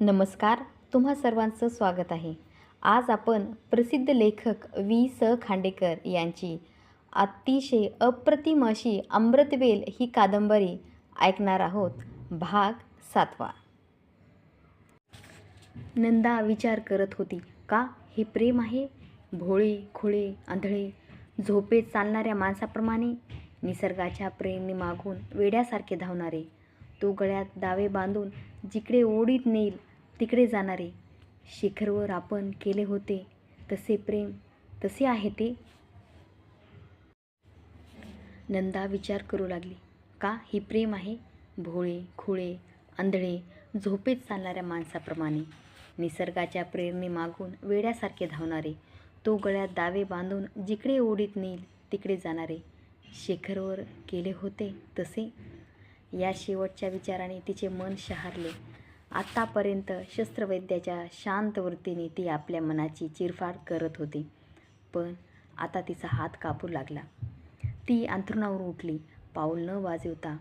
नमस्कार तुम्हा सर्वांचं स्वागत आहे. आज आपण प्रसिद्ध लेखक वी स. खांडेकर यांची अतिशय अप्रतिम अशी अमृतवेल ही कादंबरी ऐकणार आहोत. भाग सातवा. नंदा विचार करत होती का हे प्रेम आहे? भोळे खोळे आंधळे झोपेत चालणाऱ्या माणसाप्रमाणे? निसर्गाच्या प्रेमने मागून वेड्यासारखे धावणारे. तो गळ्यात दावे बांधून जिकडे ओढीत नेईल तिकडे जाणारे. शिखरवर आपण केले होते. तसे प्रेम तसे आहे ते. नंदा विचार करू लागली. का ही प्रेम आहे? भोळे खुळे आंधळे झोपेत चालणाऱ्या माणसाप्रमाणे. निसर्गाच्या प्रेरणे मागून वेड्यासारखे धावणारे. तो गळ्यात दावे बांधून जिकडे ओढीत नेईल तिकडे जाणारे. शेखरवर केले होते तसे. या शेवटच्या विचाराने तिचे मन शहारले. आत्तापर्यंत शस्त्रवैद्याच्या शांत वृत्तीने ती आपल्या मनाची चिरफाड करत होती. पण आता तिचा हात कापू लागला. ती अंथरुणावर उठली. पाऊल न वाजवता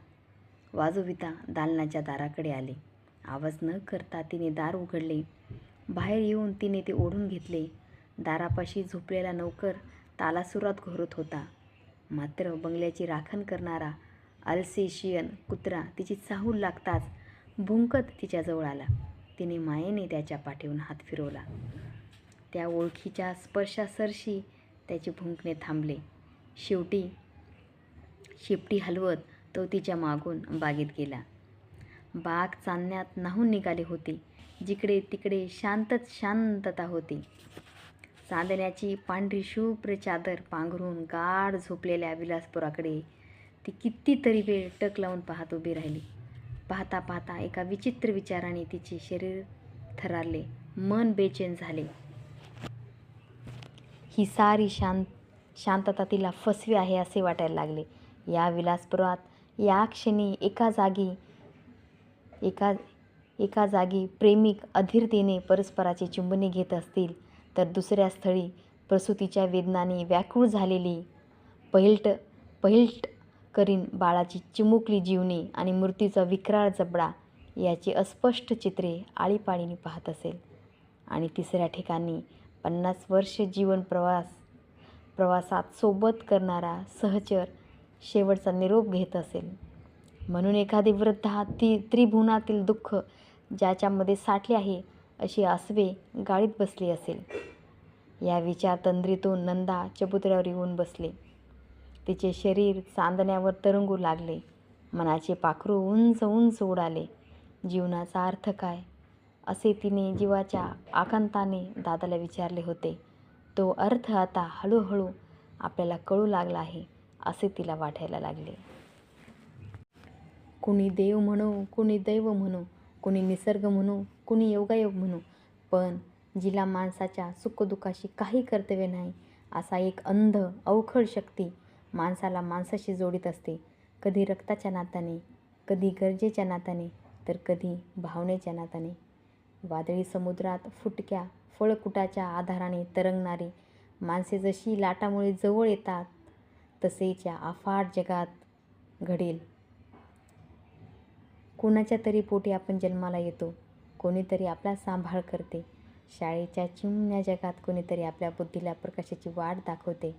वाजविता दालनाच्या दाराकडे आली. आवाज न करता तिने दार उघडले. बाहेर येऊन तिने ते ओढून घेतले. दारापाशी झोपलेला नोकर तालासुरात घोरत होता. मात्र बंगल्याची राखण करणारा अल्सेशियन कुत्रा तिची चाहूल लागताच भुंकत तिच्याजवळ आला. तिने मायेने त्याच्या पाठीवर हात फिरवला. त्या ओळखीच्या स्पर्शासरशी त्याचे भुंकणे थांबले. शेवटी शेपटी हलवत तो तिच्या मागून बागेत गेला. बाग चांदण्यात नाहून निघाले होते. जिकडे तिकडे शांतच शांतता होती. चांदण्याची पांढरी शुभ्र चादर पांघरून गाढ झोपलेल्या विलासपुराकडे ती कितीतरी वेळ टक लावून पाहत उभी राहिली. पाहता पाहता एका विचित्र विचाराने तिचे शरीर थरारले. मन बेचैन झाले. ही सारी शांत शांतता तिला फसवी आहे असे वाटायला लागले. या विलासपुरात या क्षणी एका जागी एका एका जागी प्रेमिक अधीरतेने परस्पराची चुंबने घेत असतील तर दुसऱ्या स्थळी प्रसूतीच्या वेदनाने व्याकुळ झालेली पहिलट पहिलट करीन बाळाची चिमुकली जीवनी आणि मृत्यूचा विक्राळ जबडा याची अस्पष्ट चित्रे आळीपाळीने पाहत असेल. आणि तिसऱ्या ठिकाणी पन्नास वर्ष जीवन प्रवास प्रवासात सोबत करणारा सहचर शेवटचा निरोप घेत असेल. म्हणून एखादी वृद्धा ती त्रिभुवनातील दुःख ज्याच्यामध्ये साठले आहे अशी आसवे गाडीत बसली असेल. या विचारतंद्रीतून नंदा चबुतऱ्यावर येऊन बसले. तिचे शरीर चांदण्यावर तरंगू लागले. मनाचे पाखरू उंच उंच उडाले. जीवनाचा अर्थ काय? असे तिने जीवाच्या आकांताने दादाला विचारले होते. तो अर्थ आता हळूहळू आपल्याला कळू लागला आहे असे तिला वाटायला लागले. कुणी देव म्हणू कुणी दैव म्हणू कुणी निसर्ग म्हणू कुणी योगायोग म्हणू पण जिला माणसाच्या सुखदुःखाशी काही कर्तव्य नाही असा एक अंध अवखळ शक्ती माणसाला माणसाशी जोडीत असते. कधी रक्ताच्या नात्याने कधी गरजेच्या नात्याने तर कधी भावनेच्या नात्याने. वादळी समुद्रात फुटक्या फळकुटाच्या आधाराने तरंगणारी माणसे जशी लाटामुळे जवळ येतात तसेच या अफाट जगात घडेल. कोणाच्या तरी पोटी आपण जन्माला येतो कोणीतरी आपला सांभाळ करते. शाळेच्या चिमण्या जगात कोणीतरी आपल्या बुद्धीला प्रकाशाची वाट दाखवते.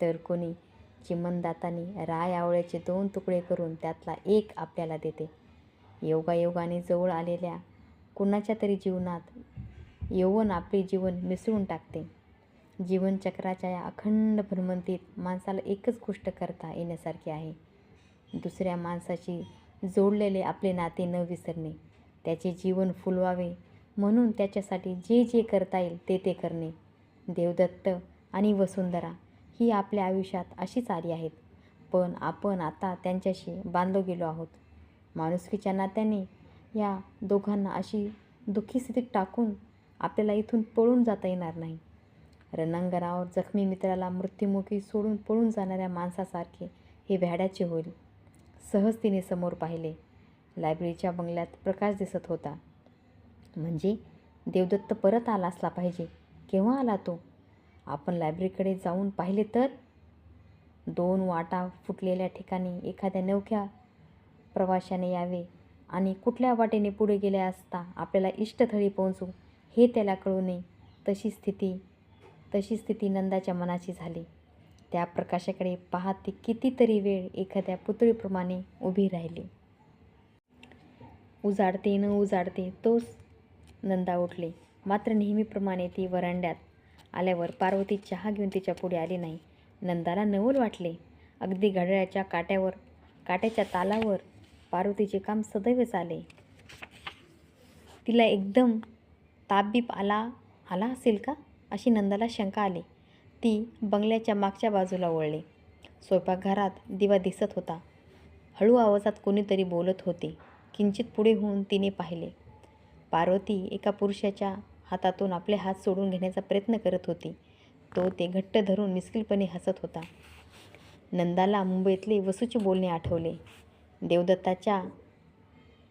तर कोणी चिमणदातानी राय आवळ्याचे दोन तुकडे करून त्यातला एक आपल्याला देते. योगायोगाने जवळ आलेल्या कुणाच्या तरी जीवनात यवन आपले जीवन मिसळून टाकते. जीवनचक्राच्या या अखंड भ्रमंतीत माणसाला एकच गोष्ट करता येण्यासारखी आहे. दुसऱ्या माणसाशी जोडलेले आपले नाते न विसरणे त्याचे जीवन फुलवावे म्हणून त्याच्यासाठी जे जे करता येईल ते ते करणे. देवदत्त आणि वसुंधरा ही आपल्या आयुष्यात अशीच आली आहेत. पण आपण आता त्यांच्याशी बांधलो गेलो आहोत. माणुसकीच्या नात्याने या दोघांना अशी दुःखी स्थितीत टाकून आपल्याला इथून पळून जाता येणार नाही. रणांगणावर जखमी मित्राला मृत्युमुखी सोडून पळून जाणाऱ्या माणसासारखे हे भ्याड्याचे होईल. सहज तिने समोर पाहिले. लायब्ररीच्या बंगल्यात प्रकाश दिसत होता. म्हणजे देवदत्त परत आला असला पाहिजे. केव्हा आला तो? आपण लायब्ररीकडे जाऊन पाहिले तर दोन वाटा फुटलेल्या ठिकाणी एखाद्या नवख्या प्रवाशाने यावे आणि कुठल्या वाटेने पुढे गेले असता आपल्याला इष्टथळी पोहोचू हे त्याला कळू नये. तशी स्थिती तशी स्थिती नंदाच्या मनाची झाली. त्या प्रकाशाकडे पाहत ती कितीतरी वेळ एखाद्या पुतळीप्रमाणे उभी राहिली. उजाडते न उजाडते तोच नंदा उठले. मात्र नेहमीप्रमाणे ती वरांड्यात आल्यावर पार्वती चहा घेऊन तिच्या पुढे आली नाही. नंदाला नवल वाटले. अगदी घड्याळाच्या काट्यावर काट्याच्या तालावर पार्वतीचे काम सदैव चाले. तिला एकदम तापबीप आला आला असेल का? अशी नंदाला शंका आली. ती बंगल्याच्या मागच्या बाजूला वळली. स्वयंपाकघरात दिवा दिसत होता. हळू आवाजात कोणीतरी बोलत होते. किंचित पुढे होऊन तिने पाहिले. पार्वती एका पुरुषाच्या हातातून आपले हात सोडून घेण्याचा प्रयत्न करत होती. तो ते घट्ट धरून मिस्किलपणे हसत होता. नंदाला मुंबईतले वसूचे बोलणे आठवले. देवदत्ताच्या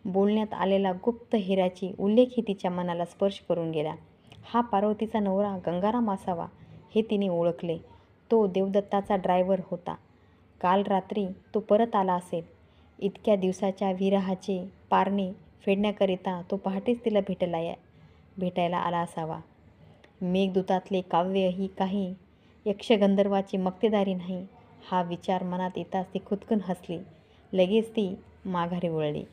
बोलण्यात आलेला गुप्त हिराची उल्लेखही तिच्या मनाला स्पर्श करून गेला. हा पार्वतीचा नवरा गंगाराम असावा हे तिने ओळखले. तो देवदत्ताचा ड्रायव्हर होता. काल रात्री तो परत आला असेल. इतक्या दिवसाच्या विराहाचे पारणे फेडण्याकरिता तो पहाटेच तिला भेटला या भेटायला आला असावा. मेघदूतातले काव्य ही काही यक्षगंधर्वाची मक्तेदारी नाही हा विचार मनात येताच ती खुदकन हसली. लगेच ती माघारी वळली.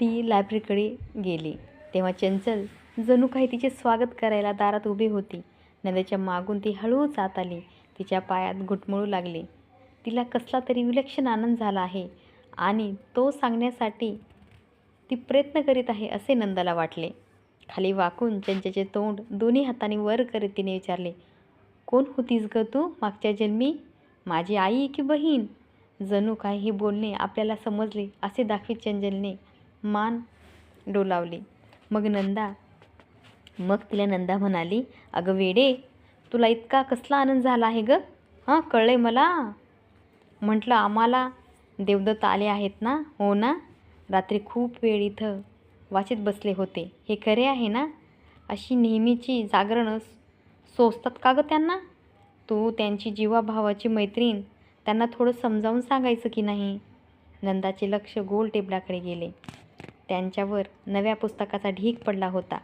ती लायब्ररीकडे गेली. तेव्हा चंचल जणू काही तिचे स्वागत करायला दारात उभी होती. नद्याच्या मागून ती हळूच आत आली. तिच्या पायात घुटमळू लागली. तिला कसला तरी विलक्षण आनंद झाला आहे आणि तो सांगण्यासाठी ती प्रयत्न करीत आहे असे नंदाला वाटले. खाली वाकून चंचचे तोंड दोन्ही हाताने वर करत तिने विचारले कोण होतीस ग तू? मागच्या जन्मी? माझी आई की बहीण? जणू काय हे बोलणे आपल्याला समजले असे दाखवी चंचलने मान डोलावले. मग नंदा मग तिला नंदा म्हणाली अगं वेडे तुला इतका कसला आनंद झाला आहे ग? हां कळले मला. म्हटलं आम्हाला देवदत्त आले आहेत ना? हो ना? रात्री खूप वेळ इथं. वाचित बसले होते. हे खरे आहे ना? अशी नेहमीची जागरणं सोसतात का गं त्यांना? तू त्यांची जीवाभावाची मैत्रीण त्यांना थोडं समजावून सांगायचं की नाही? नंदाचे लक्ष गोल टेबलाकडे गेले. त्यांच्यावर नव्या पुस्तकाचा ढीक पडला होता.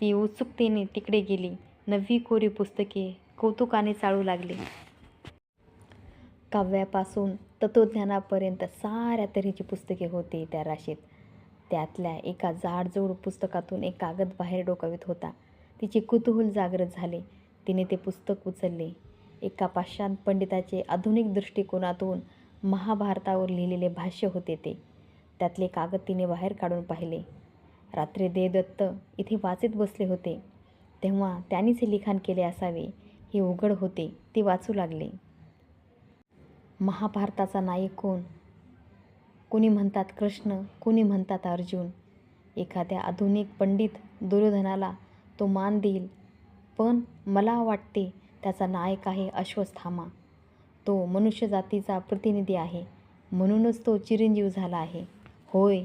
ती उत्सुकतेने तिकडे गेली. नवी कोरी पुस्तके कौतुकाने चाळू लागली. काव्यापासून तत्त्वज्ञानापर्यंत साऱ्या तऱ्हेची पुस्तके होती त्या राशीत. त्यातल्या एका जाडजूड पुस्तकातून एक कागद बाहेर डोकावित होता. तिचे कुतूहल जागृत झाले. तिने ते पुस्तक उचलले. एका पाश्चात पंडिताचे आधुनिक दृष्टिकोनातून महाभारतावर लिहिलेले भाष्य होते ते. त्यातले कागद तिने बाहेर काढून पाहिले. रात्री देवदत्त इथे वाचत बसले होते. तेव्हा त्यांनीच हे लिखाण केले असावे. हे उघड होते ते वाचू लागले. महाभारताचा नायक कोण? कुणी म्हणतात कृष्ण कुणी म्हणतात अर्जुन. एखाद्या आधुनिक पंडित दुर्योधनाला तो मान देईल. पण मला वाटते त्याचा नायक आहे अश्वत्थामा तो मनुष्य जातीचा प्रतिनिधी आहे. म्हणूनच तो चिरंजीव झाला आहे. होय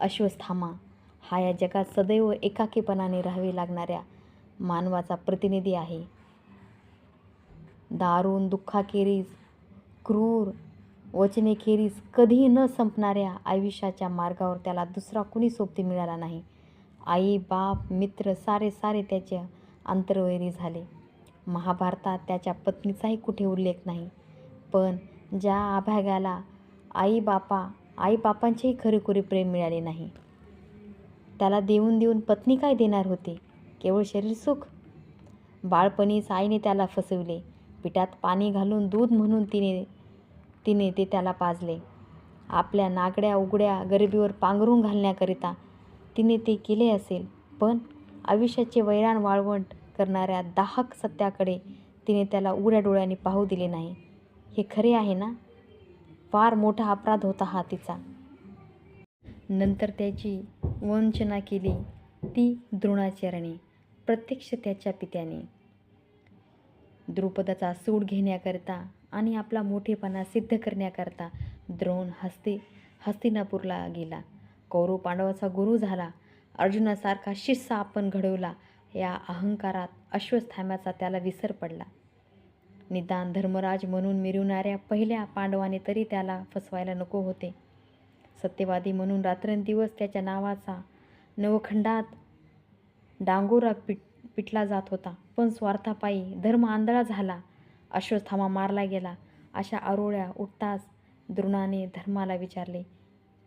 अश्वत्थामा हा या जगात सदैव एकाकीपणाने राहावे लागणाऱ्या मानवाचा प्रतिनिधी आहे. दारुण दुःखाखेरीज क्रूर वचनेखेरीज कधीही न संपणाऱ्या आयुष्याच्या मार्गावर त्याला दुसरा कुणी सोबती मिळाला नाही. आई बाप मित्र सारे सारे त्याचे अंतर्वैरी झाले. महाभारतात त्याच्या पत्नीचाही कुठे उल्लेख नाही. पण ज्या अभ्यागाला आई बापा आई बापांचेही खरेखुरे प्रेम मिळाले नाही. त्याला देऊन देऊन पत्नी काय देणार होते? केवळ शरीर सुख? बाळपणीच आईने त्याला फसविले. पिठात पाणी घालून दूध म्हणून तिने तिने ते त्याला पाजले. आपल्या नागड्या उघड्या गरिबीवर पांघरून घालण्याकरिता तिने ते केले असेल. पण आयुष्याचे वैराण वाळवंट करणाऱ्या दाहक सत्याकडे तिने त्याला उघड्या डोळ्यांनी पाहू दिले नाही. हे खरे आहे ना? फार मोठा अपराध होता हा तिचा. नंतर त्याची वंचना केली ती द्रोणाचार्याने प्रत्यक्ष त्याच्या पित्याने. द्रुपदाचा सूड घेण्याकरिता आणि आपला मोठेपणा सिद्ध करण्याकरता द्रोण हस्ती हस्तिनापूरला गेला. कौरव पांडवाचा गुरु झाला. अर्जुनासारखा शिष्य आपण घडवला. या अहंकारात अश्वत्थाम्याचा त्याला विसर पडला. निदान धर्मराज म्हणून मिरवणाऱ्या पहिल्या पांडवाने तरी त्याला फसवायला नको होते. सत्यवादी म्हणून रात्रंदिवस त्याच्या नावाचा नवखंडात डांगोरा पिट पिटला जात होता. पण स्वार्थापायी धर्म आंधळा झाला. अश्वत्थामा मारला गेला. अशा आरोळ्या उठताच द्रोणाने धर्माला विचारले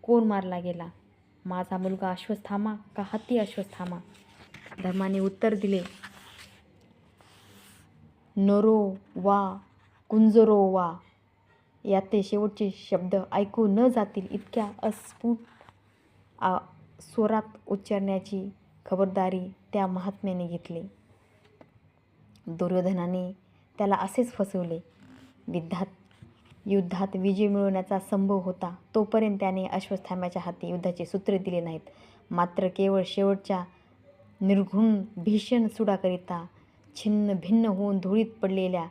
कोण मारला गेला? माझा मुलगा अश्वत्थामा का हत्ती अश्वत्थामा? धर्माने उत्तर दिले नरो वा कुंजरो वा. यात ते शेवटचे शब्द ऐकू न जातील इतक्या अस्फुट आ स्वरात उच्चारण्याची खबरदारी त्या महात्म्याने घेतली. दुर्योधनाने त्याला असेच फसवले. विद्यात युद्धात विजय मिळवण्याचा संभव होता तोपर्यंत त्याने अश्वत्थाम्याच्या हाती युद्धाचे सूत्र दिले नाहीत. मात्र केवळ शेवटच्या निर्घुण भीषण सुडाकरिता छिन्न भिन्न होऊन धुळीत पडलेल्या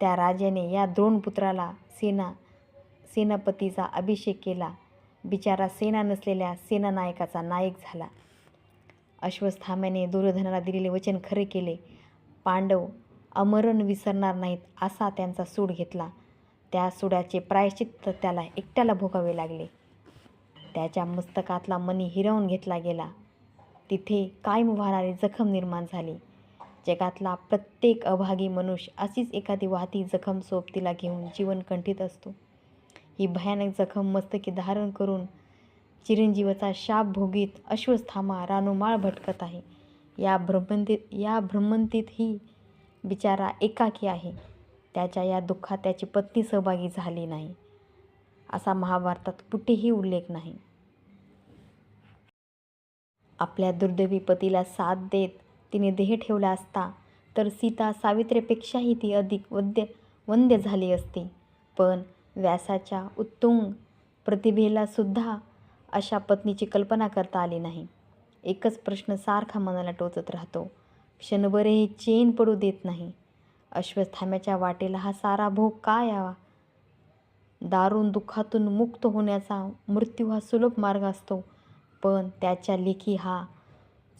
त्या राजाने या द्रोणपुत्राला सेना सेनापतीचा अभिषेक केला. बिचारा सेना नसलेल्या सेनानायकाचा नायक झाला. अश्वत्थाम्याने दुर्योधनाला दिलेले वचन खरे केले. पांडव अमरण विसरणार नाहीत असा त्यांचा सूड घेतला. त्या सुडाचे प्रायश्चित्त त्याला एकट्याला भोगावे लागले. त्याच्या मस्तकातला मणी हिरावून घेतला गेला. तिथे कायम वाहणारी जखम निर्माण झाली. जगातला प्रत्येक अभागी मनुष्य अशीच एखादी वाहती जखम सोबतीला घेऊन जीवन कंठीत असतो. ही भयानक जखम मस्तकी धारण करून चिरंजीवाचा शाप भोगीत अश्वस्थामा रानुमाळ भटकत आहे. या भ्रमंतीत या भ्रमंतीत ही बिचारा एकाकी आहे. त्याच्या या दुःखात त्याची पत्नी सहभागी झाली नाही. असा महाभारतात कुठेही उल्लेख नाही. आपल्या दुर्दैवी पतीला साथ देत तिने देह ठेवला असता तर सीता सावित्रीपेक्षाही ती अधिक वद्य वंद्य झाली असती. पण व्यासाच्या उत्तुंग प्रतिभेला सुद्धा अशा पत्नीची कल्पना करता आली नाही. एकच प्रश्न सारखा मनाला टोचत राहतो. क्षणभरही चेन पडू देत नाही. अश्वत्थाम्याच्या वाटेला हा सारा भोग का यावा? दारुण दुःखातून मुक्त होण्याचा मृत्यू हा सुलभ मार्ग असतो. पण त्याच्या लेखी हा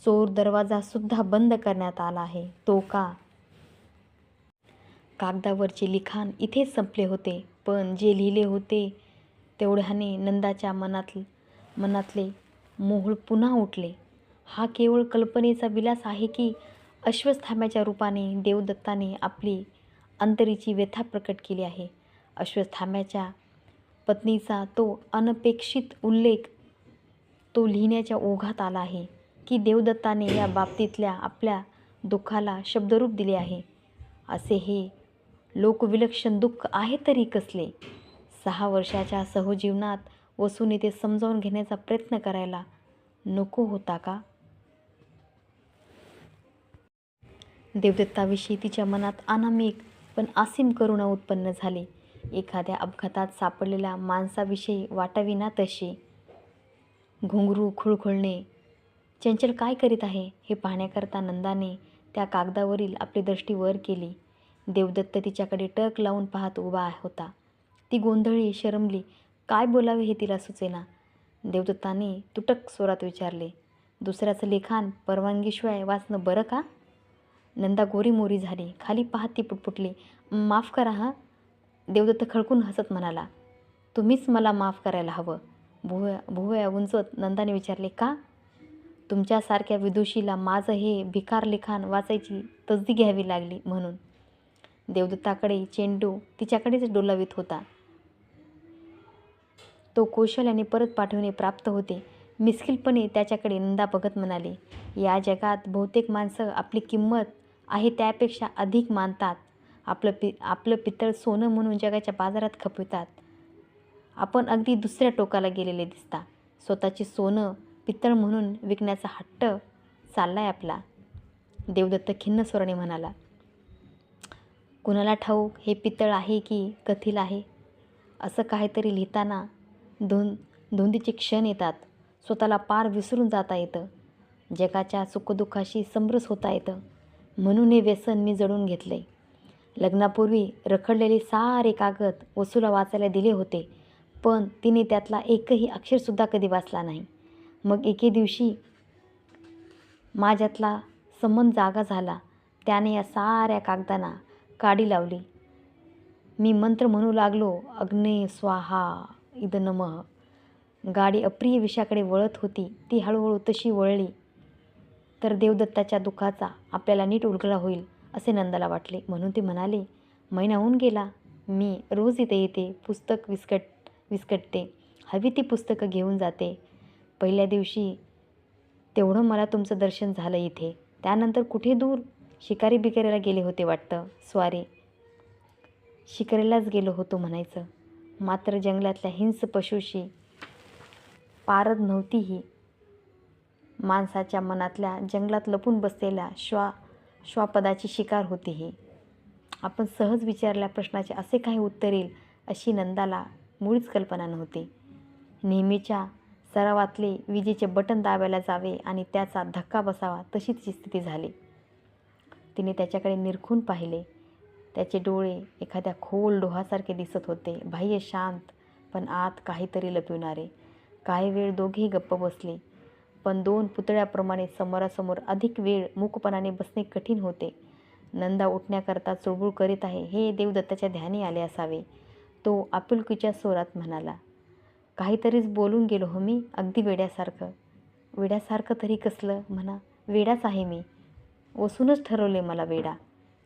चोर दरवाजासुद्धा बंद करण्यात आला आहे. तो का? कागदावरचे लिखाण इथेच संपले होते. पण जे लिहिले होते तेवढ्याने नंदाच्या मनात मनातले मोहळ पुन्हा उठले. हा केवळ कल्पनेचा विलास आहे की अश्वत्थाम्याच्या रूपाने देवदत्ताने आपली अंतरीची व्यथा प्रकट केली आहे. अश्वत्थाम्याच्या पत्नीचा तो अनपेक्षित उल्लेख तो लिहिण्याच्या ओघात आला आहे की देवदत्ताने या बाबतीतल्या आपल्या दुःखाला शब्दरूप दिले आहे. असे हे लोकविलक्षण दुःख आहे तरी कसले? सहा वर्षाच्या सहजीवनात वसूने ते समजावून घेण्याचा प्रयत्न करायला नको होता का? देवदत्ताविषयी तिच्या मनात अनामिक पण असीम करुणा उत्पन्न झाली. एखाद्या अपघातात सापडलेल्या माणसाविषयी वाटावी ना तशी. घुंगरू खुळखुळणे. चंचल काय करीत आहे हे पाहण्याकरता नंदाने त्या कागदावरील आपली दृष्टी वर केली. देवदत्त तिच्याकडे टक लावून पाहत उभा होता. ती गोंधळी शरमली. काय बोलावे हे तिला सुचेना. देवदत्ताने तुटक स्वरात विचारले. दुसऱ्याचं लिखाण परवानगीशिवाय वाचणं बरं का? नंदा गोरी मोरी झाली. खाली पाहत ती पुटपुटली. माफ करा हा? देवदत्त खळकून हसत म्हणाला तुम्हीच मला माफ करायला हवं. भुवया भुवया उंचवत नंदाने विचारले का? तुमच्यासारख्या विदुषीला माझं हे भिकार लिखाण वाचायची तसदी घ्यावी लागली म्हणून. देवदत्ताकडे चेंडू तिच्याकडेच डोलावित होता. तो कौशल्याने परत पाठवणे प्राप्त होते. मिस्किलपणे त्याच्याकडे नंदा बघत म्हणाले या जगात बहुतेक माणसं आपली किंमत आहे त्यापेक्षा अधिक मानतात. आपलं पि आपलं पितळ सोनं म्हणून जगाच्या बाजारात खपवितात. आपण अगदी दुसऱ्या टोकाला गेलेले दिसता. स्वतःचे सोनं पितळ म्हणून विकण्याचा हट्ट चाललाय आपला. देवदत्त खिन्न स्वराने म्हणाला कुणाला ठाऊक हे पितळ आहे की कथील आहे? असं काहीतरी लिहिताना धुं धुंदीचे क्षण येतात. स्वतःला पार विसरून जाता येतं. जगाच्या सुखदुःखाशी समरस होता येतं. म्हणून हे व्यसन मी जडून घेतले लग्नापूर्वी रखडलेले सारे कागद वसूला वाचायला दिले होते पण तिने त्यातला एकही अक्षरसुद्धा कधी वाचला नाही. मग एके दिवशी माझ्यातला संबंध जागा झाला. त्याने या साऱ्या कागदांना काडी लावली. मी मंत्र म्हणू लागलो अग्ने स्वाहा इद नमः. गाडी अप्रिय विषयाकडे वळत होती. ती हळूहळू तशी वळली. तर देवदत्ताच्या दुःखाचा आपल्याला नीट उलगडा होईल असे नंदाला वाटले. म्हणून ते म्हणाले महिना होऊन गेला. मी रोज इथे येते पुस्तक विस्कट विस्कटते. हवी ती पुस्तकं घेऊन जाते. पहिल्या दिवशी तेवढं मला तुमचं दर्शन झालं इथे. त्यानंतर कुठे दूर शिकारी बिकारीला गेले होते वाटतं. स्वारी. शिकारीलाच गेलो होतो म्हणायचं. मात्र जंगलातल्या हिंस पशुशी पारद नव्हती ही. माणसाच्या मनातल्या जंगलात लपून बसलेल्या श्वा श्वापदाची शिकार होती ही. आपण सहज विचारल्या प्रश्नाचे असे काही उत्तर येईल अशी नंदाला मुळीच कल्पना नव्हती. नेहमीच्या सरावातले विजेचे बटन दाबायला जावे आणि त्याचा धक्का बसावा तशी तिची स्थिती झाली. तिने त्याच्याकडे निरखून पाहिले. त्याचे डोळे एखाद्या खोल डोहासारखे दिसत होते. बाह्य शांत पण आत काहीतरी लपविणारे. काही वेळ दोघेही गप्प बसले. पण दोन पुतळ्याप्रमाणे समोरासमोर अधिक वेळ मूकपणाने बसणे कठीण होते. नंदा उठण्याकरता चुळबुळ करीत आहे हे देवदत्ताच्या ध्यानी आले असावे. तो आपुलकीच्या स्वरात म्हणाला काहीतरीच बोलून गेलो हो मी अगदी वेड्यासारखं. वेड्यासारखं तरी कसलं? म्हणा वेडाच आहे मी. वसूनच ठरवले मला वेडा.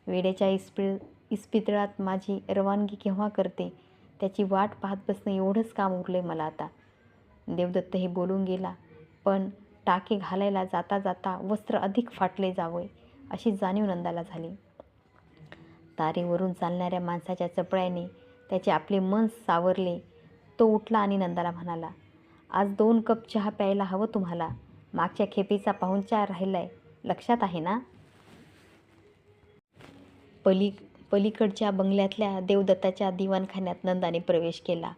वेड्याच्या इस्पि इस्पितळात माझी रवानगी केव्हा करते? त्याची वाट पाहत बसणं एवढंच काम उरले मला आता. देवदत्त हे बोलून गेला पण टाके घालायला जाता जाता वस्त्र अधिक फाटले जावे अशी जाणीव नंदाला झाली. तारेवरून चालणाऱ्या माणसाच्या चपळ्याने त्याचे आपले मन सावरले. तो उठला आणि नंदाला म्हणाला आज दोन कप चहा प्यायला हवं तुम्हाला. मागच्या खेपेचा पाहुणचार आहे लक्षात आहे ना? पली पलीकडच्या बंगल्यातल्या देवदत्ताच्या दिवाणखान्यात नंदाने प्रवेश केला.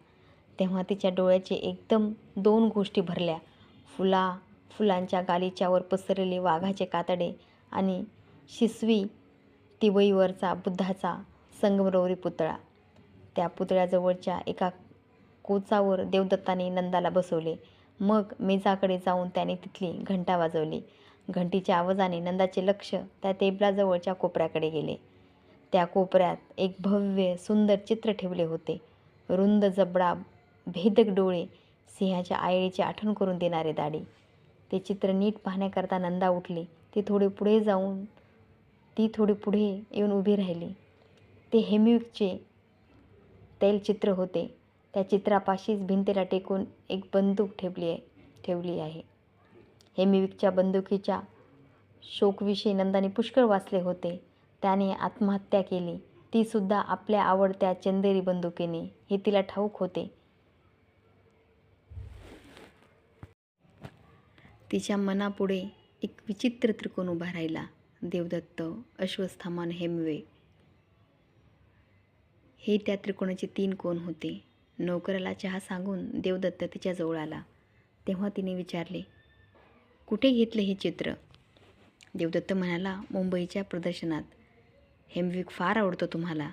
तेव्हा तिच्या डोळ्याचे एकदम दोन गोष्टी भरल्या. फुला फुलांच्या गालीच्यावर पसरलेले वाघाचे कातडे आणि शिसवी तिवईवरचा बुद्धाचा संगमरवरी पुतळा. त्या पुतळ्याजवळच्या एका कोचावर देवदत्ताने नंदाला बसवले. मग मेजाकडे जाऊन त्याने तिथली घंटा वाजवली. घंटीच्या आवाजाने नंदाचे लक्ष त्या टेबलाजवळच्या कोपऱ्याकडे गेले. त्या कोपऱ्यात एक भव्य सुंदर चित्र ठेवले होते. रुंद जबडा भेदक डोळे सिंहाच्या आयळीची आठवण करून देणारे दाढी. ते चित्र नीट पाहण्याकरता नंदा उठली. ती थोडे पुढे जाऊन ती थोडी पुढे येऊन उभी राहिली. ते हेमिविकचे तैलचित्र होते. त्या चित्रापाशीच भिंतीला टेकून एक बंदूक ठेवली आहे ठेवली आहे. हेमिविकच्या बंदुकीच्या शोकविषयी नंदाने पुष्कळ वाचले होते. त्याने आत्महत्या केली. तीसुद्धा आपल्या आवडत्या चंदेरी बंदुकीने. हे तिला ठाऊक होते. तिच्या मनापुढे एक विचित्र त्रिकोण उभा राहिला. देवदत्त अश्वस्थामान हेमवे. हे त्या त्रिकोणाचे तीन कोण होते? नोकराला चहा सांगून देवदत्त तिच्याजवळ आला. तेव्हा तिने विचारले कुठे घेतले हे चित्र? देवदत्त म्हणाला मुंबईच्या प्रदर्शनात. हेमविक फार आवडतो तुम्हाला.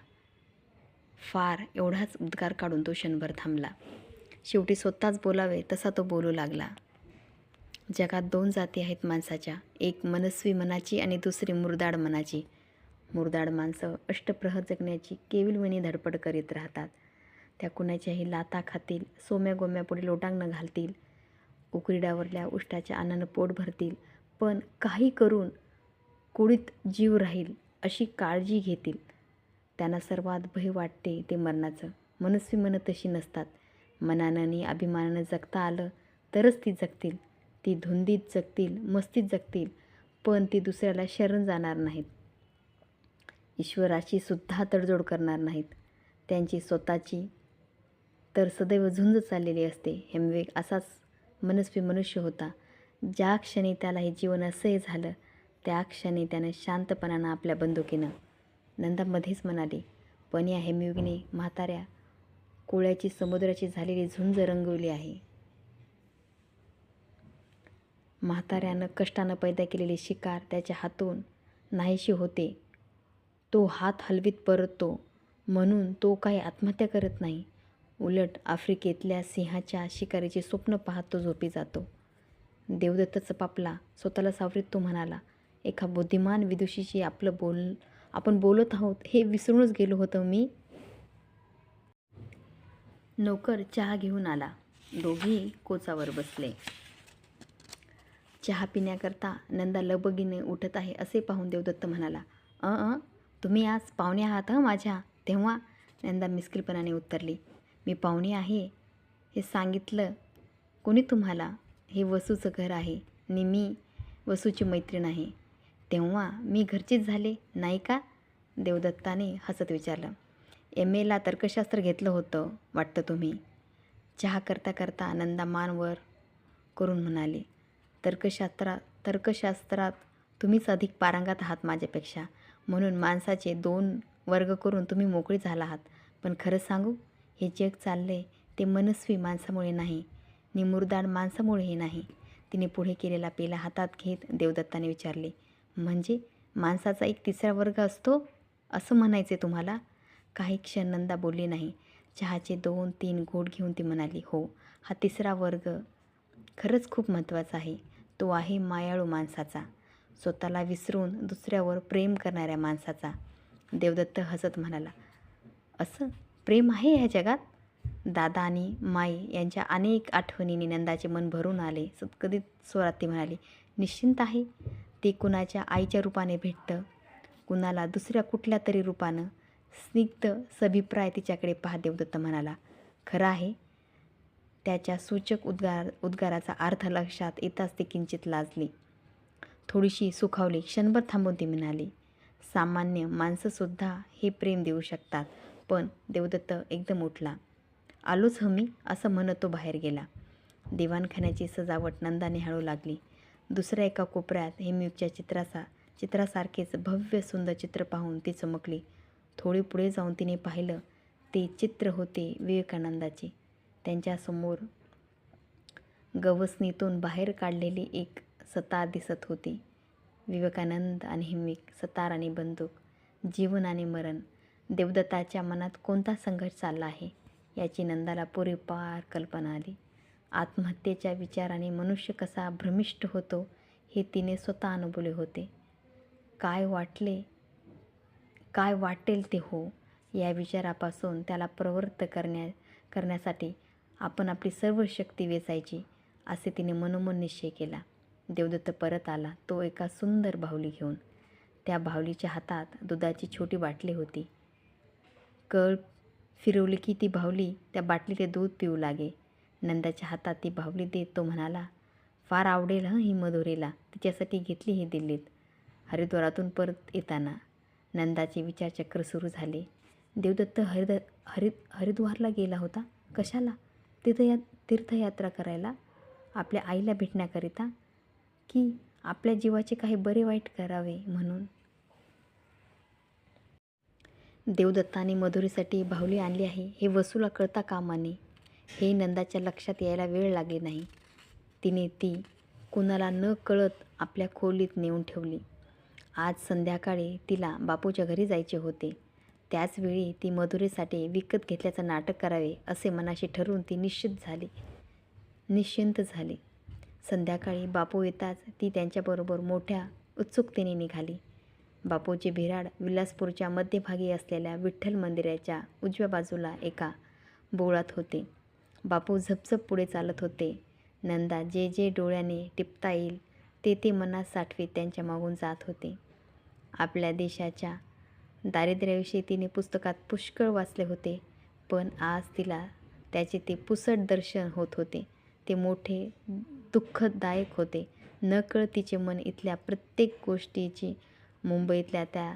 फार एवढाच उद्गार काढून तो क्षणभर थांबला. शेवटी स्वतःच बोलावे तसा तो बोलू लागला. जगात दोन जाती आहेत माणसाच्या. एक मनस्वी मनाची आणि दुसरी मुरदाड मनाची. मुरदाड माणसं अष्टप्रह जगण्याची केविलवणी धडपड करीत राहतात. त्या कुणाच्याही लाता खातील सोम्या गोम्यापुढे लोटांगणं घालतील उकरीडावरल्या उष्टाच्या अन्नानं पोट भरतील पण काही करून कुडीत जीव राहील अशी काळजी घेतील. त्यांना सर्वात भय वाटते ते मरणाचं. मनस्वी मनं तशी नसतात. मनानं आणि अभिमानानं जगता आलं तरच ती जगतील. ती धुंदीत जगतील मस्तीत जगतील पण ती दुसऱ्याला शरण जाणार नाहीत. ईश्वराशी सुद्धा तडजोड करणार नाहीत. त्यांची स्वतःची तर सदैव झुंज चाललेली असते. हेमवेग असाच मनस्वी मनुष्य होता. ज्या क्षणी त्याला हे जीवन असह्य झालं त्या क्षणी त्यानं शांतपणानं आपल्या बंदुकीनं नंदामध्येच म्हणाली पण या हेमयुगीने म्हाताऱ्या कोळ्याची समुद्राची झालेली झुंज रंगवली आहे. म्हाताऱ्यानं कष्टानं पैदा केलेली शिकार त्याच्या हातून नाहीशी होते. तो हात हलवीत परततो. म्हणून तो काही आत्महत्या करत नाही. उलट आफ्रिकेतल्या सिंहाच्या शिकारीचे स्वप्न पाहत तो झोपी जातो. देवदत्त चपापला स्वतःला सावरीत तो म्हणाला एका बुद्धिमान विदुषीशी आपलं बोल आपण बोलत आहोत हे विसरूनच गेलो होतो मी. नोकर चहा घेऊन आला. दोघेही कोचावर बसले. चहा पिण्याकरता नंदा लबगीने उठत आहे असे पाहून देवदत्त म्हणाला अ अ तुम्ही आज पाहुणे आहात हं माझ्या? तेव्हा नंदा मिस्किलपणाने उत्तरली मी पाहुणे आहे. हे सांगितलं कोणी तुम्हाला? हे वसूचं घर आहे. आणि मी वसूची मैत्रीण आहे. तेव्हा मी घरचीच झाले नाही का? देवदत्ताने हसत विचारलं एम एला तर्कशास्त्र घेतलं होतं वाटतं तुम्ही? चहा करता करता नंदा मानवर करून म्हणाले तर्कशास्त्रात तर्कशास्त्रात तुम्हीच अधिक पारंगत आहात माझ्यापेक्षा. म्हणून माणसाचे दोन वर्ग करून तुम्ही मोकळे झाला आहात. पण खरं सांगू हे जग चाललंय ते मनस्वी माणसामुळे नाही निमुरदाड माणसामुळेही नाही. तिने पुढे केलेला पेला हातात घेत देवदत्ताने विचारले म्हणजे माणसाचा एक तिसरा वर्ग असतो? असं म्हणायचे तुम्हाला? काही क्षण नंदा बोलली नाही. चहाचे दोन तीन घोट घेऊन ती म्हणाली हो हा तिसरा वर्ग खरंच खूप महत्त्वाचा आहे. तो आहे मायाळू माणसाचा. स्वतःला विसरून दुसऱ्यावर प्रेम करणाऱ्या माणसाचा. देवदत्त हसत म्हणाला असं प्रेम आहे ह्या जगात? दादा आणि माई यांच्या अनेक आठवणींनी नंदाचे मन भरून आले. सत्कधित स्वरात ती म्हणाली निश्चिंत आहे. ते कुणाच्या आईच्या रूपाने भेटतं कुणाला दुसऱ्या कुठल्या तरी रूपानं. स्निग्ध सभिप्राय तिच्याकडे पाह देवदत्त म्हणाला. खरं आहे त्याच्या सूचक उद्गार उद्गाराचा अर्थ लक्षात येताच ती किंचित लाजली. थोडीशी सुखावली क्षणभर थांबून ती म्हणाली सामान्य माणसंसुद्धा हे प्रेम देऊ शकतात पण देवदत्त एकदम उठला. आलोच हमी असं म्हणत तो बाहेर गेला. दिवाणखान्याची सजावट नंदाने हळू लागली. दुसऱ्या एका कोपऱ्यात हेमयुगच्या चित्राचा चित्रासारखेच भव्य सुंदर चित्र पाहून ती चमकली. थोडी पुढे जाऊन तिने पाहिलं ते चित्र होते विवेकानंदाचे. त्यांच्यासमोर गवसणीतून बाहेर काढलेली एक सतार दिसत होती. विवेकानंद आणि हिमिक सतार आणि बंदूक जीवन आणि मरण देवदत्ताच्या मनात कोणता संघर्ष चालला आहे याची नंदाला पुरेपार कल्पना आली. आत्महत्येच्या विचाराने मनुष्य कसा भ्रमिष्ट होतो हे तिने स्वतः अनुभवले होते. काय वाटले काय वाटेल ते हो या विचारापासून त्याला प्रवृत्त करण्या करण्यासाठी आपण आपली सर्व शक्ती वेचायची असे तिने मनोमन निश्चय केला. देवदत्त परत आला तो एका सुंदर बाहुली घेऊन. त्या बाहुलीच्या हातात दुधाची छोटी बाटली होती. कळ फिरवली की ती बाहुली त्या बाटलीचे दूध पिऊ लागे. नंदाच्या हातात ती बाहुली देत तो म्हणाला फार आवडेल हं ही मधुरेला. तिच्यासाठी घेतली ही दिल्लीत. हरिद्वारातून परत येताना नंदाचे विचारचक्र सुरू झाले. देवदत्त हरिद हरि हरिद्वारला गेला होता? कशाला? तीर्थया तीर्थयात्रा करायला आपल्या आईला भेटण्याकरिता की आपल्या जीवाचे काही बरे वाईट करावे म्हणून. देवदत्ताने मधुरीसाठी बाहुली आणली आहे. हे वसूला कळता कामाने. हे नंदाच्या लक्षात यायला वेळ लागली नाही. तिने ती कुणाला न कळत आपल्या खोलीत नेऊन ठेवली. आज संध्याकाळी तिला बापूच्या घरी जायचे होते. त्याचवेळी ती मधुरेसाठी विकत घेतल्याचं नाटक करावे असे मनाशी ठरवून ती निश्चित झाली. निश्चिंत झाली. संध्याकाळी बापू येताच ती त्यांच्याबरोबर मोठ्या उत्सुकतेने निघाली. बापूचे भिराड विलासपूरच्या मध्यभागी असलेल्या विठ्ठल मंदिराच्या उजव्या बाजूला एका बोळात होते. बापू झपझप पुढे चालत होते. नंदा जे जे डोळ्याने टिपता येईल ते ते मनात साठवीत त्यांच्या मागून जात होते. आपल्या देशाच्या दारिद्र्याविषयी तिने पुस्तकात पुष्कळ वाचले होते. पण आज तिला त्याचे ते पुसट दर्शन होत होते. ते मोठे दुःखदायक होते. नकळ तिचे मन इथल्या प्रत्येक गोष्टीची मुंबईतल्या त्या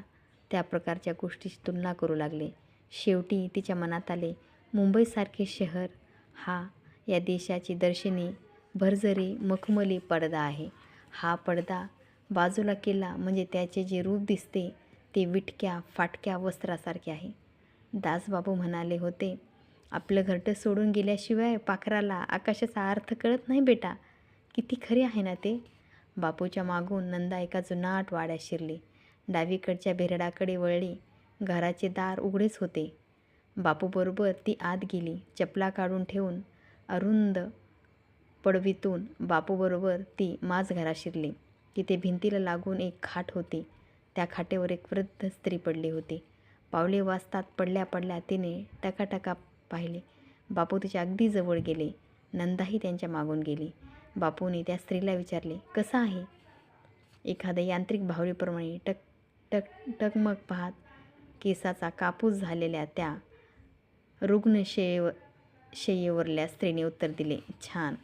त्या प्रकारच्या गोष्टीची तुलना करू लागले. शेवटी तिच्या मनात आले मुंबईसारखे शहर हा या देशाची दर्शनी भरझरी मखमली पडदा आहे. हा पडदा बाजूला केला म्हणजे त्याचे जे रूप दिसते ते विटक्या फाटक्या वस्त्रासारखे आहे. दासबाबू म्हणाले होते आपलं घरटं सोडून गेल्याशिवाय पाखराला आकाशाचा अर्थ कळत नाही बेटा. किती खरे आहे ना ते. बापूच्या मागून नंदा एका जुनाट वाड्यात शिरली. डावीकडच्या बेरडाकडे वळली. घराचे दार उघडेच होते. बापूबरोबर ती आत गेली. चपला काढून ठेवून अरुंद पडवीतून बापूबरोबर ती माझ घरात शिरली. तिथे भिंतीला लागून एक खाट होती. त्या खाटेवर एक वृद्ध स्त्री पडली होती. पावले वाजतात पडल्या पडल्या तिने टकाटका पाहिले. बापू तिच्या अगदी जवळ गेले. नंदाही त्यांच्या मागून गेली. बापूने त्या स्त्रीला विचारले कसं आहे? एखाद्या यांत्रिक भावलीप्रमाणे टक टक टकमक पाहत केसाचा कापूस झालेल्या त्या रुग्णशेव शय्येवरल्या स्त्रीने उत्तर दिले छान.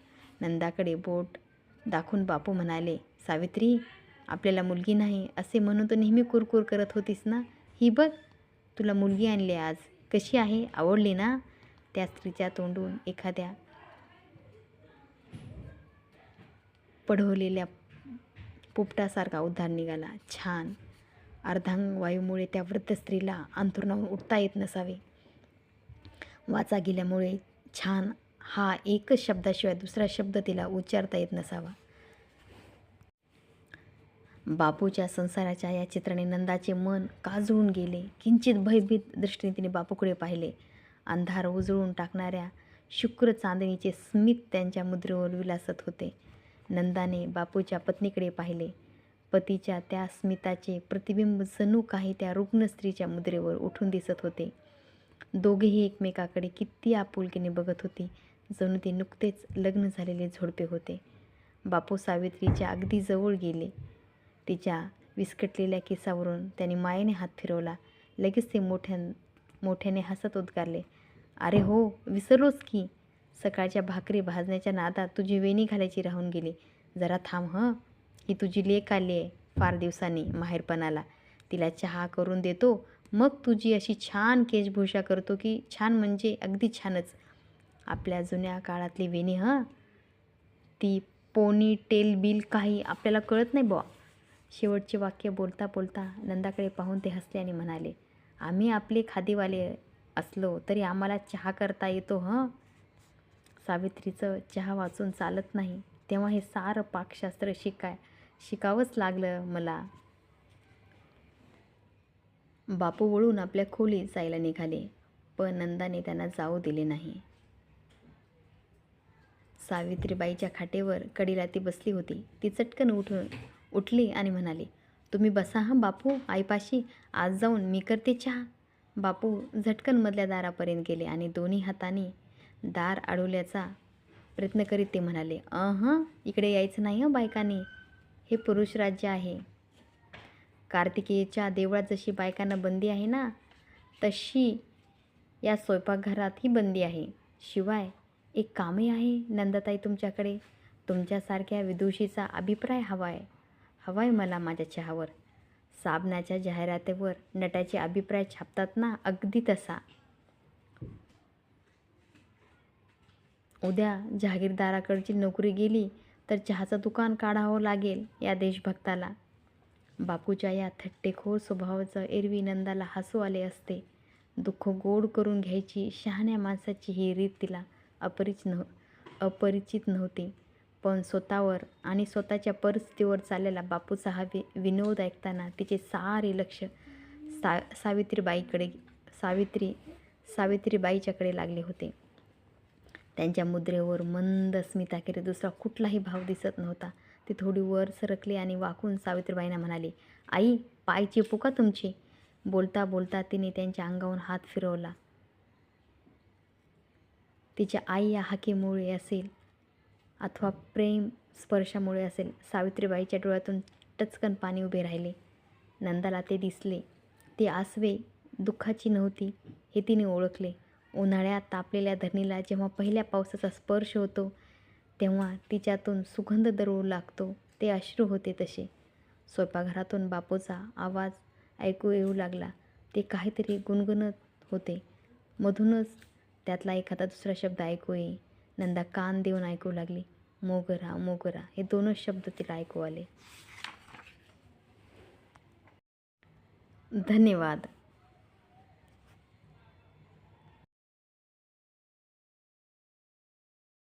नंदाकडे बोट दाखवून बापू म्हणाले सावित्री आपल्याला मुलगी नाही असे म्हणून तो नेहमी कुरकुर करत होतीस ना? ही बघ तुला मुलगी आणली आज. कशी आहे? आवडली ना? त्या स्त्रीच्या तोंडून एखाद्या पढवलेल्या पोपटासारखा उद्धार निघाला. छान. अर्धांग वायूमुळे त्या वृद्ध स्त्रीला अंथरुणावून उठता येत नसावे. वाचा गेल्यामुळे छान हा एकच शब्दाशिवाय दुसरा शब्द तिला उच्चारता येत नसावा. बापूच्या संसाराच्या या चित्राने नंदाचे मन काजळून गेले. किंचित भयभीत दृष्टीने तिने बापूकडे पाहिले. अंधार उजळून टाकणाऱ्या शुक्र चांदणीचे स्मित त्यांच्या मुद्रेवर विलासत होते. नंदाने बापूच्या पत्नीकडे पाहिले. पतीच्या त्या स्मिताचे प्रतिबिंब जणू काही त्या रुग्ण स्त्रीच्या मुद्रेवर उठून दिसत होते. दोघेही एकमेकाकडे किती आपुलकीने बघत होती जणू ते नुकतेच लग्न झालेले झोडपे होते. बापू सावित्रीच्या अगदी जवळ गेले. तिच्या विस्कटलेल्या केसावरून त्याने मायेने हात फिरवला. लगेच ते मोठ्या मोठ्याने हसत उद्गारले. अरे हो विसरलोच की. सकाळच्या भाकरी भाजण्याच्या नादात तुझी वेणी घालायची राहून गेली. जरा थांब हं. ही तुझी लेक आली आहे फार दिवसांनी माहेरपणाला. तिला चहा करून देतो. मग तुझी अशी छान केशभूषा करतो की छान म्हणजे अगदी छानच. आपल्या जुन्या काळातली वेणी हं. ती पोनी टेल बिल काही आपल्याला कळत नाही बुवा. शेवटचे वाक्य बोलता बोलता नंदाकडे पाहून ते हसले आणि म्हणाले आम्ही आपले खादीवाले असलो तरी आम्हाला चहा करता येतो हं? सावित्रीचं चहा वाचून चालत नाही. तेव्हा हे सारं पाकशास्त्र शिकाय शिकावंच लागलं मला. बापू वळून आपल्या खोलीत जायला निघाले पण नंदाने त्यांना जाऊ दिले नाही. सावित्रीबाईच्या खाटेवर कडीला ती बसली होती. ती चटकन उठून उठली आणि म्हणाली तुम्ही बसा हां बापू आईपाशी. आज जाऊन मी करते चहा. बापू झटकन मधल्या दारापर्यंत गेले आणि दोन्ही हाताने दार अडवल्याचा प्रयत्न करीत ते म्हणाले अहं इकडे यायचं नाही हं बायकांनी. हे पुरुष राज्य आहे. कार्तिकेयच्या देवळात जशी बायकांना बंदी आहे ना तशी या स्वयंपाकघरातही बंदी आहे. शिवाय एक कामही आहे नंदाताई तुमच्याकडे. तुमच्यासारख्या विदुषीचा अभिप्राय हवा आहे. हवाय आहे मला माझ्या चहावर. साबणाच्या जाहिरातीवर नटाचे अभिप्राय छापतात ना अगदी तसा. उद्या जहागीरदाराकडची नोकरी गेली तर चहाचं दुकान काढावं लागेल या देशभक्ताला. बापूच्या या थट्टेखोर स्वभावाचं एरवी नंदाला हसू आले असते. दुःख गोड करून घ्यायची शहाण्या माणसाची ही रीत तिला अपरिच नव्ह अपरिचित नव्हती. पण स्वतःवर आणि स्वतःच्या परिस्थितीवर चाललेला बापूचा हा वि विनोद ऐकताना तिचे सारे लक्ष सा सावित्रीबाईकडे सावित्री सावित्रीबाईच्याकडे लागले होते. त्यांच्या मुद्रेवर मंद स्मिताखेरीज दुसरा कुठलाही भाव दिसत नव्हता. ती थोडी वर सरकली आणि वाकून सावित्रीबाईंना म्हणाली आई पाय चिपू का तुमचे? बोलता बोलता तिने त्यांच्या अंगावरून हात फिरवला. तिच्या आई या हाकेमुळे असेल अथवा प्रेम स्पर्शामुळे असेल सावित्रीबाईच्या डोळ्यातून टचकन पाणी उभे राहिले. नंदाला ते दिसले. ते आसवे दुःखाची नव्हती हे तिने ओळखले. उन्हाळ्यात तापलेल्या धरणीला जेव्हा पहिल्या पावसाचा स्पर्श होतो तेव्हा तिच्यातून सुगंध दरवू लागतो. ते अश्रू होते तसे. स्वयंपाकघरातून बापूचा आवाज ऐकू येऊ लागला. ते काहीतरी गुणगुणत होते. मधूनच त्यातला एखादा दुसरा शब्द ऐकू येई. नंदा कान देऊन ऐकू लागली. मोगरा मोगरा. हे दोनच शब्द तिला ऐकू आले. धन्यवाद.